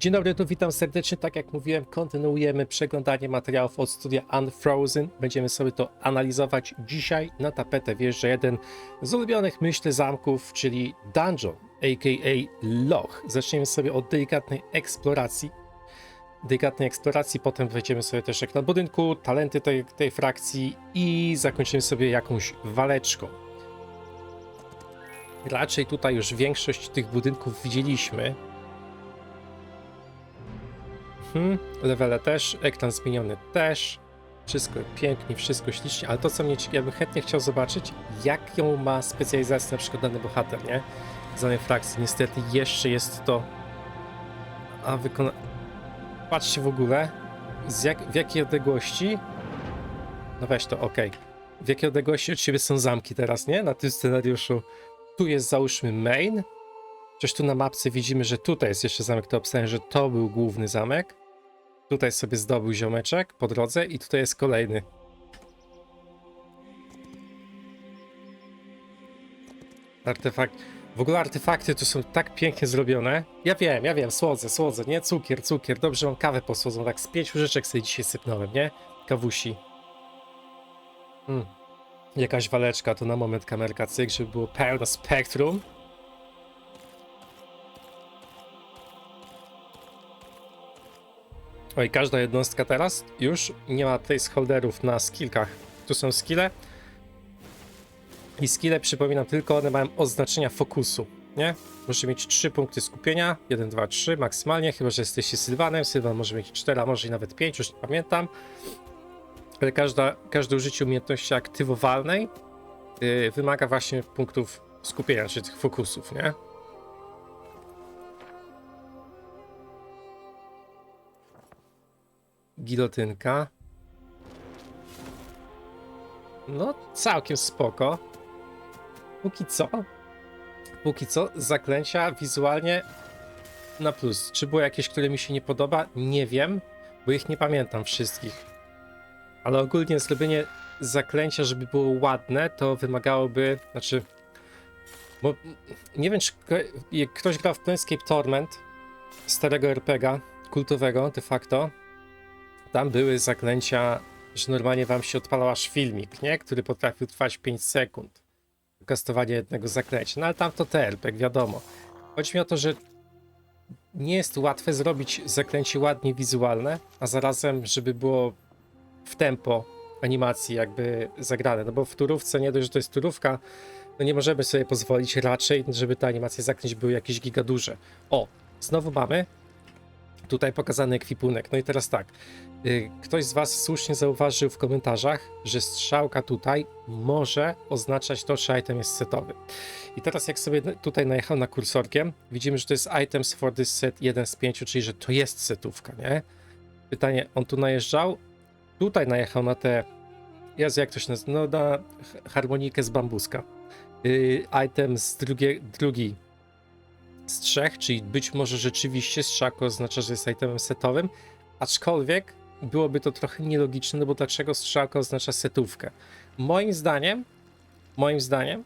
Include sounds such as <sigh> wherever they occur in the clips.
Dzień dobry, tu witam serdecznie. Tak jak mówiłem, kontynuujemy przeglądanie materiałów od studia Unfrozen. Będziemy sobie to analizować. Dzisiaj na tapetę wjeżdża jeden z ulubionych, myślę, zamków, czyli Dungeon, a.k.a. Loch. Zaczniemy sobie od delikatnej eksploracji. Delikatnej eksploracji, potem wejdziemy sobie też jak na budynku, talenty tej, tej frakcji i zakończymy sobie jakąś waleczką. Raczej tutaj już większość tych budynków widzieliśmy, Mhm, levele też, ekran zmieniony też. Wszystko pięknie, wszystko ślicznie, ale to co mnie ja bym chętnie chciał zobaczyć, jaką ma specjalizację na przykład dany bohater, nie? Z danej frakcji. Niestety jeszcze jest to. A wykona. Patrzcie w ogóle, z jak, w jakiej odległości. No weź to, ok. W jakiej odległości od siebie są zamki teraz, nie? Na tym scenariuszu. Tu jest załóżmy main, Coś tu na mapce widzimy, że tutaj jest jeszcze zamek, to obstawiam, że to był główny zamek. Tutaj sobie zdobył ziomeczek po drodze i tutaj jest kolejny. Artefakt. W ogóle artefakty tu są tak pięknie zrobione. Ja wiem, ja wiem, słodzę, słodzę, nie? Cukier, cukier. Dobrze, mam kawę posłodzą. Tak z pięć łyżeczek sobie dzisiaj sypnąłem, nie? Kawusi. Mm. Jakaś waleczka, to na moment kamerka cyk, żeby było pełne spektrum. Oj, każda jednostka teraz już nie ma placeholderów na skillkach. Tu są skille. I skille, przypominam, tylko one mają oznaczenia fokusu, nie? Możecie mieć 3 punkty skupienia, 1, 2, 3 maksymalnie, chyba że jesteście Sylwanem. Sylwan może mieć 4, a może i nawet 5, już nie pamiętam. Ale każda, każde użycie umiejętności aktywowalnej yy, wymaga właśnie punktów skupienia, czy tych fokusów, nie? Gilotynka. No, całkiem spoko. Póki co, póki co, zaklęcia wizualnie na plus. Czy było jakieś, które mi się nie podoba? Nie wiem, bo ich nie pamiętam wszystkich. Ale ogólnie zrobienie zaklęcia, żeby było ładne, to wymagałoby, znaczy, bo nie wiem, czy ktoś grał w Planescape Torment, starego RPGa, kultowego de facto, tam były zaklęcia, że normalnie wam się odpalał aż filmik, nie? Który potrafił trwać 5 sekund. Kastowanie jednego zaklęcia. No ale tam to TRP, wiadomo. Chodzi mi o to, że nie jest łatwe zrobić zaklęcie ładnie wizualne, a zarazem, żeby było w tempo animacji jakby zagrane. No bo w turówce nie dość, że to jest turówka, no nie możemy sobie pozwolić raczej, żeby te animacje zaklęć były jakieś gigaduże. O, znowu mamy tutaj pokazany ekwipunek. No i teraz tak, y, ktoś z Was słusznie zauważył w komentarzach, że strzałka tutaj może oznaczać to, czy item jest setowy. I teraz jak sobie tutaj najechał na kursorkiem, widzimy, że to jest items for this set 1 z 5, czyli że to jest setówka, nie? Pytanie, on tu najeżdżał? Tutaj najechał na te, Jezu, jak to się nazywa, no na harmonikę z bambuska. Yy, item z drugie, drugi z trzech, czyli być może rzeczywiście strzałka oznacza, że jest itemem setowym, aczkolwiek byłoby to trochę nielogiczne, no bo dlaczego strzałka oznacza setówkę? Moim zdaniem, moim zdaniem,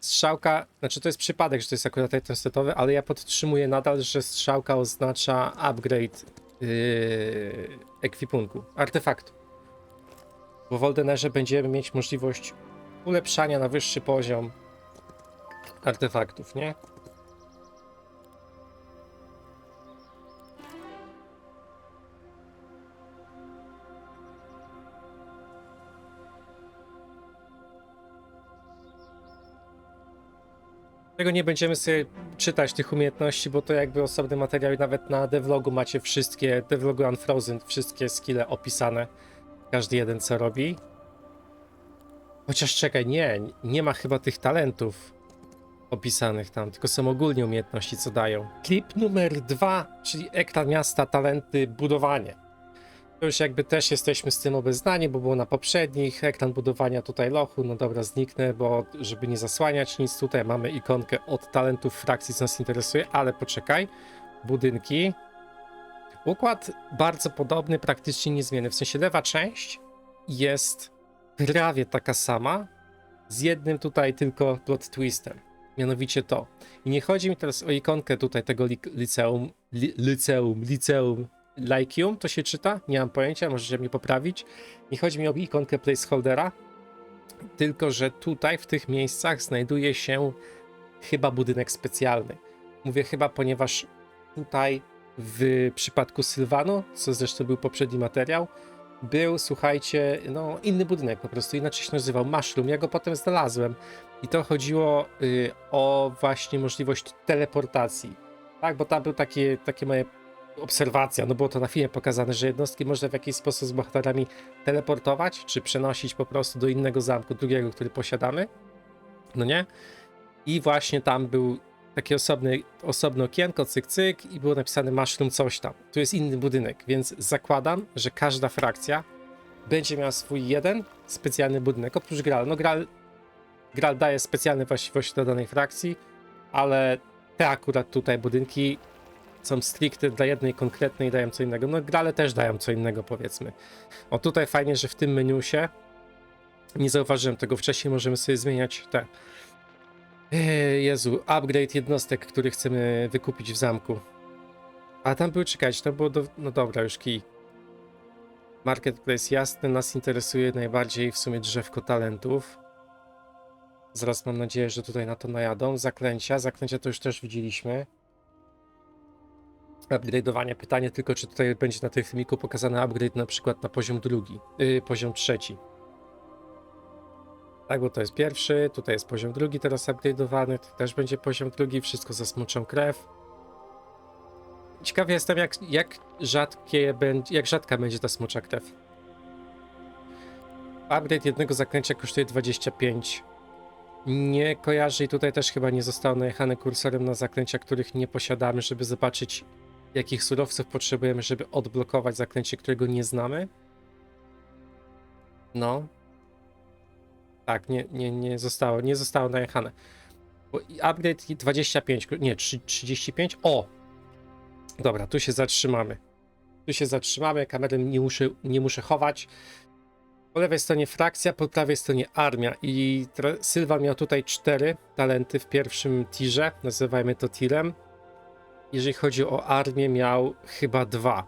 strzałka, znaczy to jest przypadek, że to jest akurat item setowy, ale ja podtrzymuję nadal, że strzałka oznacza upgrade yy, ekwipunku, artefaktu. Bo w Oldenerze będziemy mieć możliwość ulepszania na wyższy poziom artefaktów, nie? Tego nie będziemy sobie czytać tych umiejętności, bo to jakby osobny materiał i nawet na devlogu macie wszystkie, devlogu Unfrozen, wszystkie skille opisane. Każdy jeden co robi. Chociaż czekaj, nie, nie ma chyba tych talentów opisanych tam, tylko są ogólnie umiejętności, co dają. Klip numer dwa, czyli ekran miasta, talenty, budowanie. To już jakby też jesteśmy z tym obeznani, bo było na poprzednich. Ekran budowania tutaj lochu, no dobra, zniknę, bo żeby nie zasłaniać nic, tutaj mamy ikonkę od talentów frakcji, co nas interesuje, ale poczekaj. Budynki. Układ bardzo podobny, praktycznie niezmienny. W sensie lewa część jest prawie taka sama, z jednym tutaj tylko plot twistem. Mianowicie to. I nie chodzi mi teraz o ikonkę tutaj tego li liceum, li liceum, liceum, Lyceum to się czyta? Nie mam pojęcia, możecie mnie poprawić. Nie chodzi mi o ikonkę placeholdera, tylko że tutaj w tych miejscach znajduje się chyba budynek specjalny. Mówię chyba, ponieważ tutaj w przypadku Sylwanu, co zresztą był poprzedni materiał, był, słuchajcie, no inny budynek po prostu, inaczej się nazywał, Mushroom, ja go potem znalazłem. I to chodziło y, o właśnie możliwość teleportacji, tak, bo tam był takie, takie moje obserwacja, no było to na filmie pokazane, że jednostki można w jakiś sposób z bohaterami teleportować, czy przenosić po prostu do innego zamku, drugiego, który posiadamy, no nie? I właśnie tam był takie osobny, osobne okienko, cyk, cyk i było napisane mushroom coś tam. Tu jest inny budynek, więc zakładam, że każda frakcja będzie miała swój jeden specjalny budynek, oprócz Graal. No Graal, Graal daje specjalne właściwości do danej frakcji, ale te akurat tutaj budynki są stricte dla jednej konkretnej dają co innego. No Graale też dają co innego powiedzmy. O tutaj fajnie, że w tym menusie nie zauważyłem tego wcześniej, możemy sobie zmieniać te Jezu, upgrade jednostek, który chcemy wykupić w zamku. A tam był, czekać, to było do... No dobra, już kij. Marketplace jasny, nas interesuje najbardziej w sumie drzewko talentów. Zaraz mam nadzieję, że tutaj na to najadą. Zaklęcia, zaklęcia to już też widzieliśmy. Upgrade'owanie, pytanie tylko, czy tutaj będzie na tym filmiku pokazany upgrade na przykład na poziom drugi, yy, poziom trzeci. Tak, bo to jest pierwszy, tutaj jest poziom drugi teraz upgrade'owany, to też będzie poziom drugi, wszystko za smoczą krew. Ciekawy jestem, jak, jak, rzadkie będzie, jak rzadka będzie ta smocza krew. Upgrade jednego zaklęcia kosztuje 25. Nie kojarzę i tutaj też chyba nie zostało najechane kursorem na zaklęcia, których nie posiadamy, żeby zobaczyć, jakich surowców potrzebujemy, żeby odblokować zaklęcie, którego nie znamy. No, tak, nie, nie, nie zostało, nie zostało najechane. Upgrade i 25, nie, 3, 35. O! Dobra, tu się zatrzymamy. Tu się zatrzymamy, kamerę nie muszę, nie muszę chować. Po lewej stronie frakcja, po prawej stronie armia. I Sylwan miał tutaj cztery talenty w pierwszym tirze, nazywajmy to tirem. Jeżeli chodzi o armię, miał chyba dwa.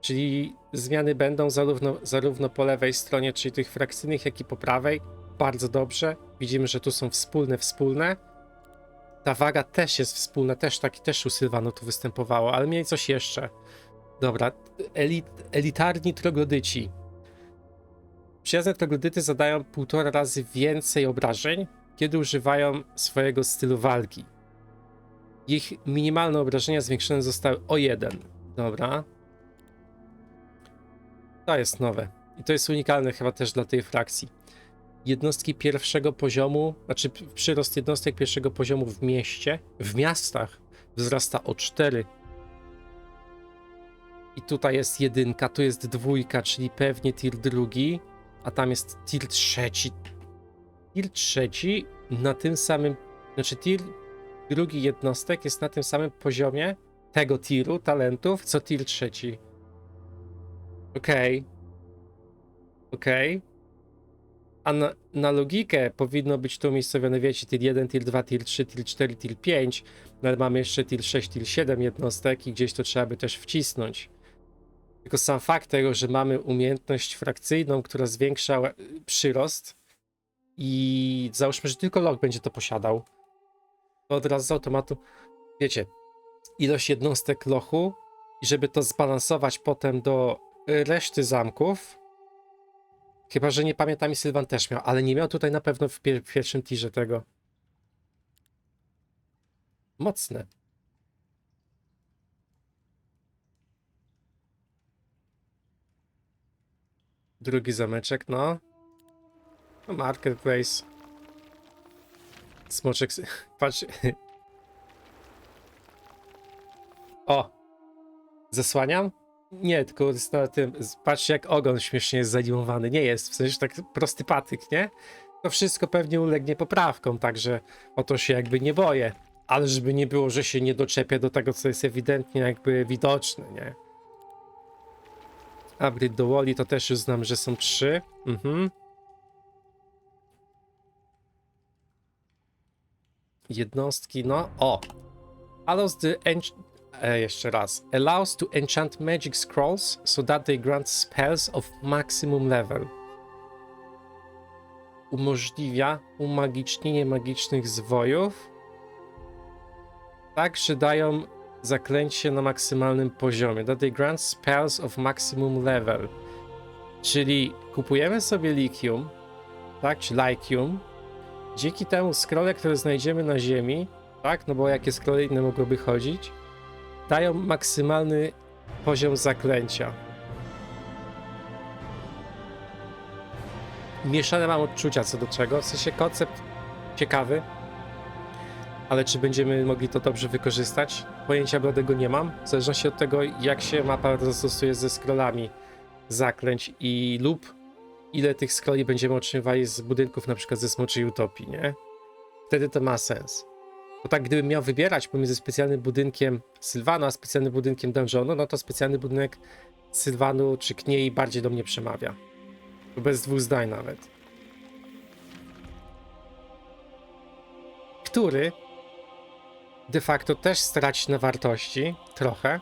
Czyli zmiany będą zarówno, zarówno po lewej stronie, czyli tych frakcyjnych, jak i po prawej. Bardzo dobrze. Widzimy, że tu są wspólne, wspólne. Ta waga też jest wspólna, też taki też u Sylwanu tu występowało, ale mieli coś jeszcze. Dobra, elit, elitarni troglodyci. Przyjazne troglodyty zadają półtora razy więcej obrażeń, kiedy używają swojego stylu walki. Ich minimalne obrażenia zwiększone zostały o jeden. Dobra. To jest nowe. I to jest unikalne chyba też dla tej frakcji. Jednostki pierwszego poziomu, znaczy przyrost jednostek pierwszego poziomu w mieście, w miastach wzrasta o 4. I tutaj jest jedynka, tu jest dwójka, czyli pewnie tier drugi, a tam jest tier trzeci. Tier trzeci na tym samym, znaczy tier drugi jednostek jest na tym samym poziomie tego tieru talentów, co tier trzeci. Okej. Okay. Okej. Okay. A na, na, logikę powinno być tu umiejscowione, wiecie, tier 1, tier 2, tier 3, tier 4, tier 5, no ale mamy jeszcze tier 6, tier 7 jednostek i gdzieś to trzeba by też wcisnąć. Tylko sam fakt tego, że mamy umiejętność frakcyjną, która zwiększa przyrost i załóżmy, że tylko log będzie to posiadał, to od razu z automatu, wiecie, ilość jednostek lochu i żeby to zbalansować potem do reszty zamków. Chyba, że nie pamiętam i Sylwan też miał, ale nie miał tutaj na pewno w, pier w pierwszym tirze tego. Mocne. Drugi zameczek, no. no marketplace. Smoczek. <laughs> Patrz. <laughs> O! Zasłaniam? Nie, tylko jest na tym. Patrzcie, jak ogon śmiesznie jest zanimowany. Nie jest, w sensie tak prosty patyk, nie? To wszystko pewnie ulegnie poprawkom, także o to się jakby nie boję. Ale żeby nie było, że się nie doczepia do tego, co jest ewidentnie jakby widoczne, nie? Upgrade do Woli to też już znam, że są trzy. Mhm. jednostki, no o. Allows the e, jeszcze raz. Allows to enchant magic scrolls so that they grant spells of maximum level. Umożliwia umagicznienie magicznych zwojów, tak, że dają zaklęcie na maksymalnym poziomie. That they grant spells of maximum level. Czyli kupujemy sobie Likium, tak, czy Lycium. Dzięki temu scrolle, które znajdziemy na ziemi, tak, no bo jakie scrolle inne mogłyby chodzić, dają maksymalny poziom zaklęcia. Mieszane mam odczucia co do czego, w sensie koncept ciekawy, ale czy będziemy mogli to dobrze wykorzystać? Pojęcia bladego nie mam, w zależności od tego, jak się mapa zastosuje ze scrollami zaklęć i lub ile tych scrolli będziemy otrzymywali z budynków na przykład ze Smoczej Utopii, nie? Wtedy to ma sens. Bo tak gdybym miał wybierać pomiędzy specjalnym budynkiem Sylwanu a specjalnym budynkiem Dungeonu, no to specjalny budynek Sylwanu czy Kniei bardziej do mnie przemawia. Bez dwóch zdań nawet. Który de facto też straci na wartości trochę,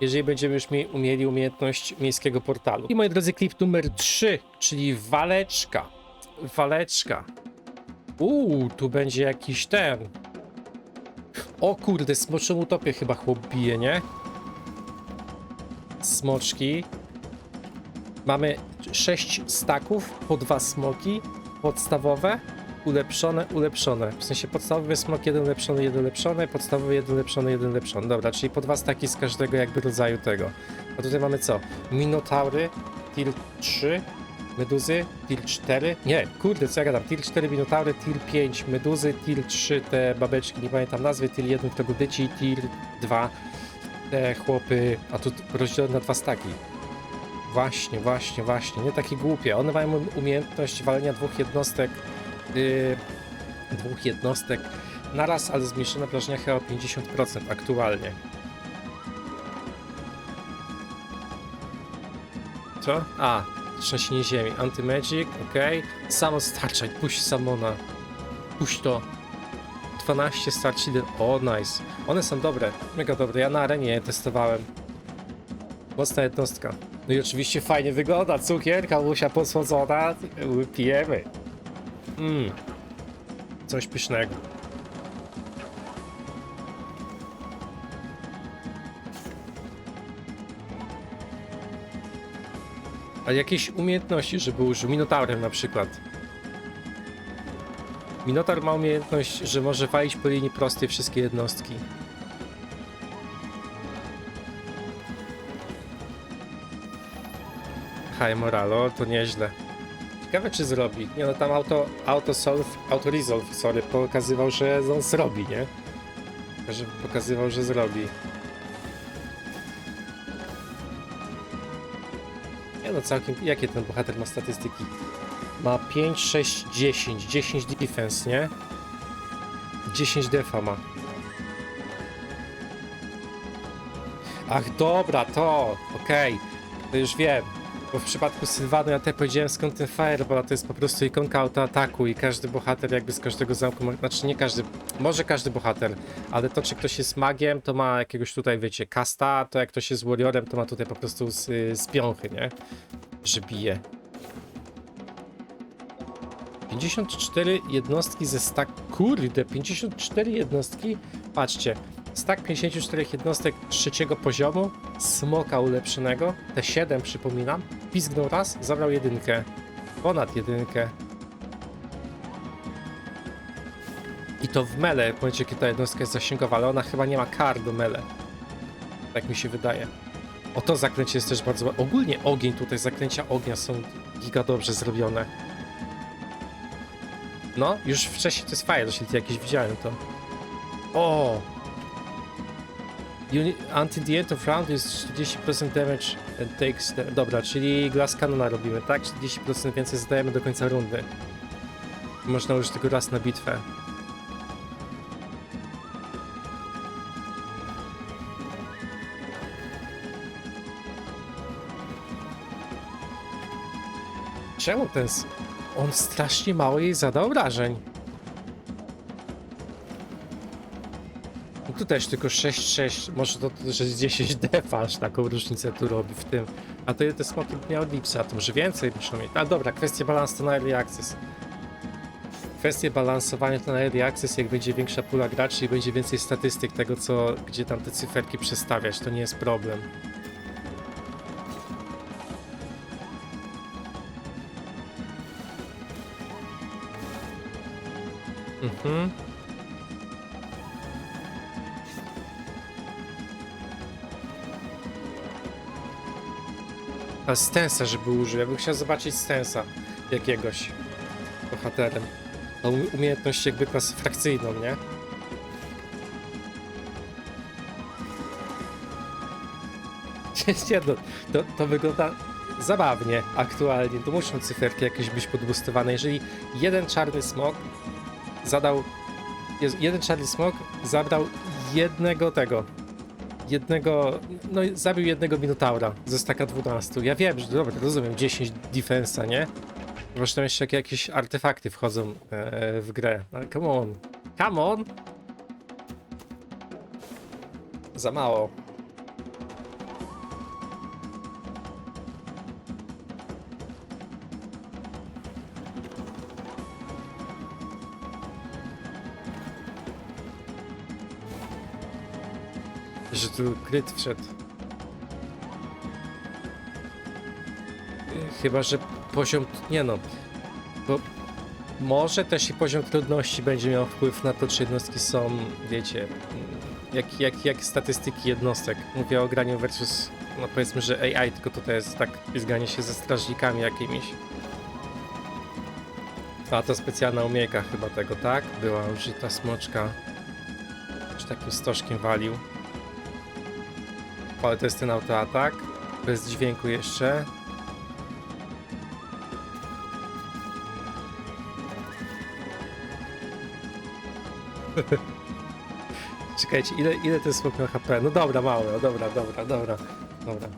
jeżeli będziemy już mie- umieli umiejętność miejskiego portalu. I moi drodzy, klip numer 3, czyli waleczka. Waleczka. Uuu, tu będzie jakiś ten. O kurde, smoczą utopię chyba chłop bije, nie? Smoczki. Mamy 6 staków, po dwa smoki podstawowe, ulepszone, ulepszone. W sensie podstawowy smok, jeden ulepszony, jeden ulepszony, podstawowy, jeden ulepszony, jeden ulepszony. Dobra, czyli po dwa staki z każdego jakby rodzaju tego. A tutaj mamy co? Minotaury, tier 3, meduzy, tier 4. Nie, kurde, co ja gadam? Tier 4 minotaury, tier 5 meduzy, tier 3 te babeczki, nie pamiętam nazwy, tier 1 krogodyci, tier 2 te chłopy, a tu rozdzielone na dwa staki. Właśnie, właśnie, właśnie, nie takie głupie. One mają um- umiejętność walenia dwóch jednostek, yy, dwóch jednostek naraz, ale zmniejszone obrażenia chyba o 50% aktualnie. Co? A, trzęsienie ziemi, anti-magic, okej. Samo starczaj, puść Samona. Puść to. 12 starczy, o nice. One są dobre, mega dobre, ja na arenie je testowałem. Mocna jednostka. No i oczywiście fajnie wygląda, cukier, kałusia posłodzona, pijemy. Mmm, coś pysznego. A jakieś umiejętności, żeby użył Minotaurem na przykład. Minotaur ma umiejętność, że może walić po linii prostej wszystkie jednostki. High Moralo, to nieźle. Ciekawe czy zrobi. Nie no tam auto, auto solve, auto resolve, sorry, pokazywał, że on zrobi, nie? Pokazywał, że zrobi. Całkiem, jakie ten bohater ma statystyki? Ma 5, 6, 10, 10 defense, nie? 10 defa ma. Ach dobra, to, okej, to już wiem. Bo w przypadku Sylwanu ja te powiedziałem skąd ten Fireball, to jest po prostu ikonka autoataku i każdy bohater jakby z każdego zamku, znaczy nie każdy, może każdy bohater, ale to czy ktoś jest magiem, to ma jakiegoś tutaj, wiecie, kasta, to jak ktoś jest warriorem, to ma tutaj po prostu z, z piąchy, nie? Że bije. 54 jednostki ze stack, kurde, 54 jednostki, patrzcie, stack 54 jednostek trzeciego poziomu, smoka ulepszonego, te 7 przypominam, pizgnął raz, zabrał jedynkę, ponad jedynkę. I to w mele, w momencie kiedy ta jednostka jest zasięgowa, ale ona chyba nie ma kar do mele. Tak mi się wydaje. O to zaklęcie jest też bardzo... Ogólnie ogień tutaj, zaklęcia ognia są giga dobrze zrobione. No, już wcześniej to jest fire, jeśli jakieś widziałem to. O! Until the end of round jest 40% damage and takes... Dobra, czyli glass cannona robimy, tak? 40% więcej zadajemy do końca rundy. Można użyć tego raz na bitwę. Czemu ten... On strasznie mało jej zada obrażeń. Tu też tylko 6-6, może to, to że z 10 defa aż taką różnicę tu robi w tym. A to te smoki miały Lipsa, to może więcej muszą mieć. A dobra, kwestia balansu to na early access. Kwestie balansowania to na early access, jak będzie większa pula graczy i będzie więcej statystyk tego, co, gdzie tam te cyferki przestawiać, to nie jest problem. Mhm. A stensa, żeby użył. Ja bym chciał zobaczyć stensa jakiegoś bohaterem. Tą umiejętność jakby klasy frakcyjną, nie? <laughs> Nie, no, to, to wygląda zabawnie aktualnie. To muszą cyferki jakieś być podbustowane. Jeżeli jeden czarny smok zadał. Jeden czarny smok zabrał jednego tego. Jednego. No, zabił jednego Minotaura ze staka 12. Ja wiem, że dobra, rozumiem, 10 defensa, nie? Zresztą jeszcze jak- jakieś artefakty wchodzą e, w grę. Ale come on. Come on! Za mało. Że tu kryt wszedł. Y, Chyba, że poziom. Nie no. Bo może też i poziom trudności będzie miał wpływ na to, czy jednostki są, wiecie, mm, jak, jak, jak statystyki jednostek. Mówię o graniu versus, no powiedzmy, że AI, tylko to jest tak zganie się ze strażnikami jakimiś. A to specjalna umiejka chyba tego, tak? Była użyta smoczka. Czy takim stożkiem walił. Ale to jest ten autoatak. Bez dźwięku jeszcze. <laughs> Czekajcie, ile, ile to jest smok na HP? No dobra, mało, dobra, dobra, dobra, dobra.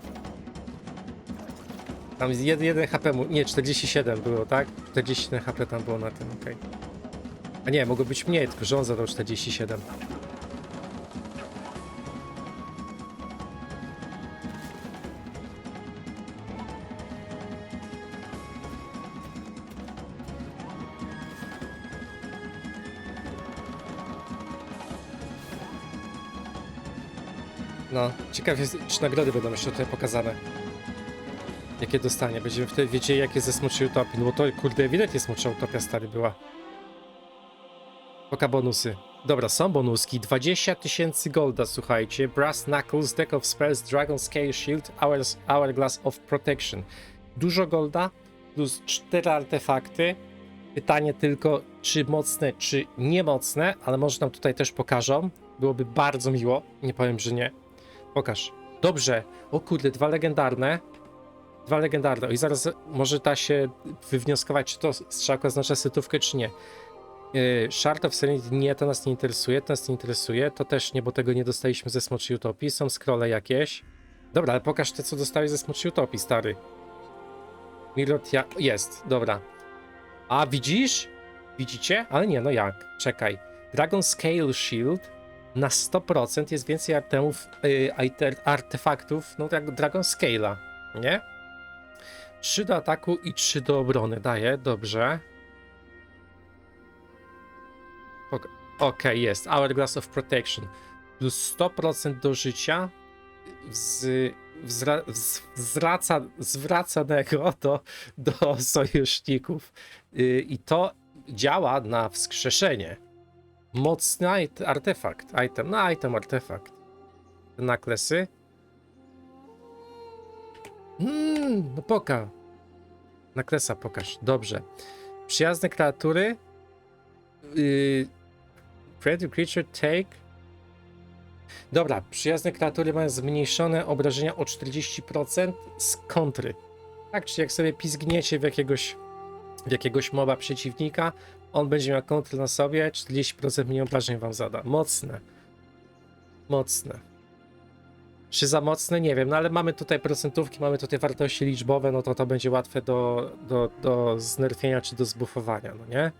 Tam jest jeden, jeden HP, mu, nie, 47 było, tak? 47 HP tam było na tym, okej. A nie, mogło być mniej, tylko że on zadał 47. ciekaw jest, czy nagrody będą jeszcze tutaj pokazane. Jakie dostanie. Będziemy wtedy wiedzieli, jakie ze smoczej utopii. Bo to, kurde, ewidentnie smocza utopia stary była. Poka bonusy. Dobra, są bonuski. 20 tysięcy golda, słuchajcie. Brass Knuckles, Deck of Spells, Dragon Scale Shield, Hours, Hourglass of Protection. Dużo golda, plus 4 artefakty. Pytanie tylko, czy mocne, czy niemocne, ale może nam tutaj też pokażą. Byłoby bardzo miło. Nie powiem, że nie. Pokaż. Dobrze. O kurde, dwa legendarne. Dwa legendarne. I zaraz może da się wywnioskować, czy to strzałka oznacza setówkę, czy nie. Yy, Shard of Serenity nie, to nas nie interesuje, to nas nie interesuje, to też nie, bo tego nie dostaliśmy ze Smoczej Utopii, są scrolle jakieś. Dobra, ale pokaż te, co dostałeś ze Smoczej Utopii, stary. Mirotia, jest, dobra. A, widzisz? Widzicie? Ale nie, no jak? Czekaj. Dragon Scale Shield na 100% jest więcej artemów, iter- artefaktów, no jak Dragon Scale'a, nie? 3 do ataku i 3 do obrony daje, dobrze. Ok- Okej, jest. Hourglass of Protection. Plus 100% do życia. Z, wzra, z, zwraca, zwracanego <laughs> do, do sojuszników. Yy, I to działa na wskrzeszenie. Mocny artefakt. Item. No, item, artefakt. Naklesy. Mmm, no poka. Naklesa pokaż. Dobrze. Przyjazne kreatury. Yy, creature take. Dobra, przyjazne kreatury mają zmniejszone obrażenia o 40% z kontry. Tak, czyli jak sobie pizgniecie w jakiegoś, w jakiegoś moba przeciwnika, on będzie miał kontrę na sobie, 40% mniej obrażeń wam zada. Mocne. Mocne. Czy za mocne? Nie wiem, no ale mamy tutaj procentówki, mamy tutaj wartości liczbowe, no to to będzie łatwe do, do, do znerfienia czy do zbufowania, no nie?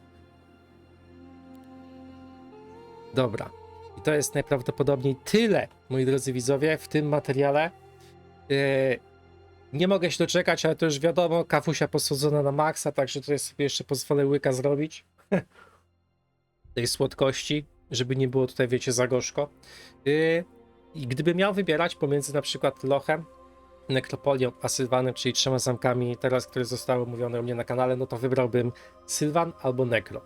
Dobra. I to jest najprawdopodobniej tyle, moi drodzy widzowie, w tym materiale. Yy, nie mogę się doczekać, ale to już wiadomo, kawusia posłodzona na maksa, także tutaj sobie jeszcze pozwolę łyka zrobić. <laughs> Tej słodkości, żeby nie było tutaj, wiecie, za gorzko. Yy, I gdyby miał wybierać pomiędzy na przykład Lochem, Nekropolią a Sylwanem, czyli trzema zamkami teraz, które zostały mówione u mnie na kanale, no to wybrałbym Sylwan albo Nekro.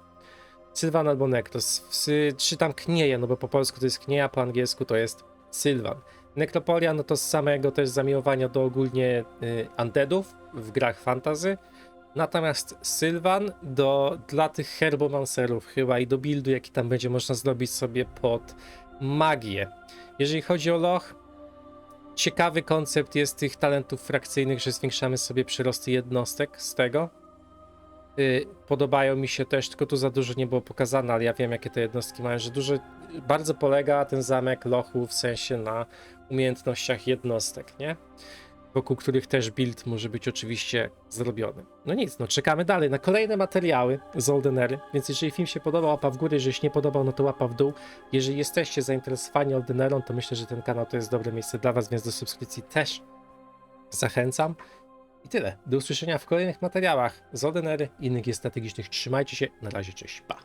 Sylwan albo Nekro. S- s- Czy tam knieje, no bo po polsku to jest knieja, po angielsku to jest Sylwan. Nekropolia, no to z samego też zamiłowania do ogólnie y, undeadów w grach fantasy. Natomiast Sylwan do, dla tych herbomancerów chyba i do buildu, jaki tam będzie można zrobić sobie pod magię. Jeżeli chodzi o Loch, ciekawy koncept jest tych talentów frakcyjnych, że zwiększamy sobie przyrosty jednostek z tego. Y, Podobają mi się też, tylko tu za dużo nie było pokazane, ale ja wiem jakie te jednostki mają, że dużo, bardzo polega ten zamek lochu w sensie na umiejętnościach jednostek, nie? Wokół których też build może być oczywiście zrobiony. No nic, no czekamy dalej na kolejne materiały z Oldenery, więc jeżeli film się podobał, łapa w górę, jeżeli się nie podobał, no to łapa w dół. Jeżeli jesteście zainteresowani Oldenerą, to myślę, że ten kanał to jest dobre miejsce dla was, więc do subskrypcji też zachęcam. I tyle. Do usłyszenia w kolejnych materiałach z Oldenery i innych strategicznych. Trzymajcie się. Na razie, cześć. Pa.